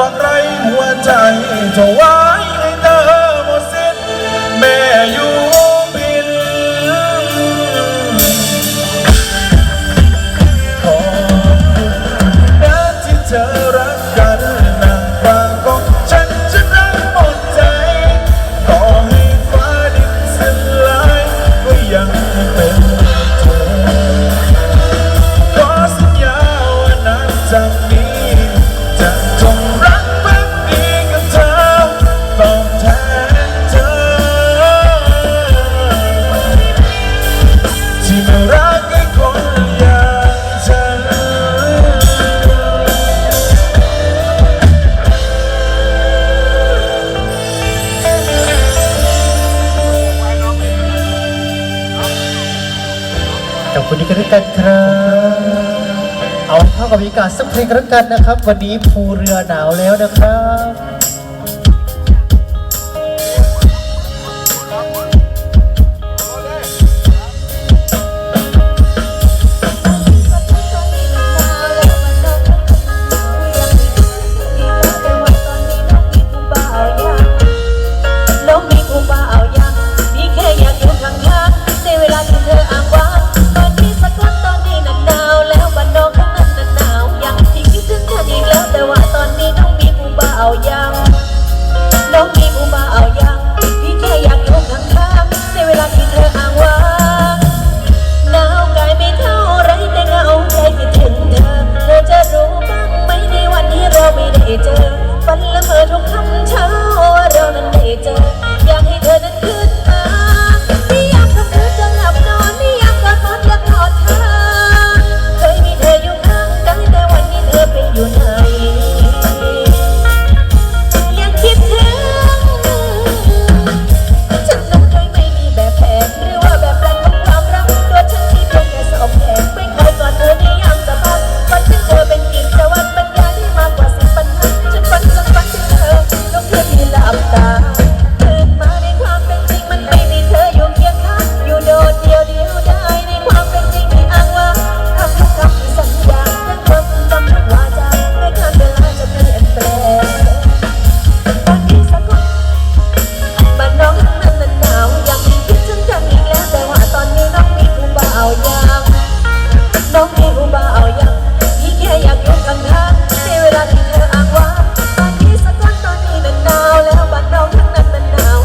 วงไรหัวใจจะไว้ให้เธอหมดสิ้นแม่อยู่บิน ขอบคุที่เธอรักกันนางฟ้าขอฉันจะรักหมดใจ ต่อให้ฟ้าดินสลายก็ยังเป็น วันนี้กันด้วยกันครับ เอาเข้ากับบรรยากาศสักเพลงกันแล้วกันนะครับ วันนี้ภูเรือหนาวแล้วนะครับ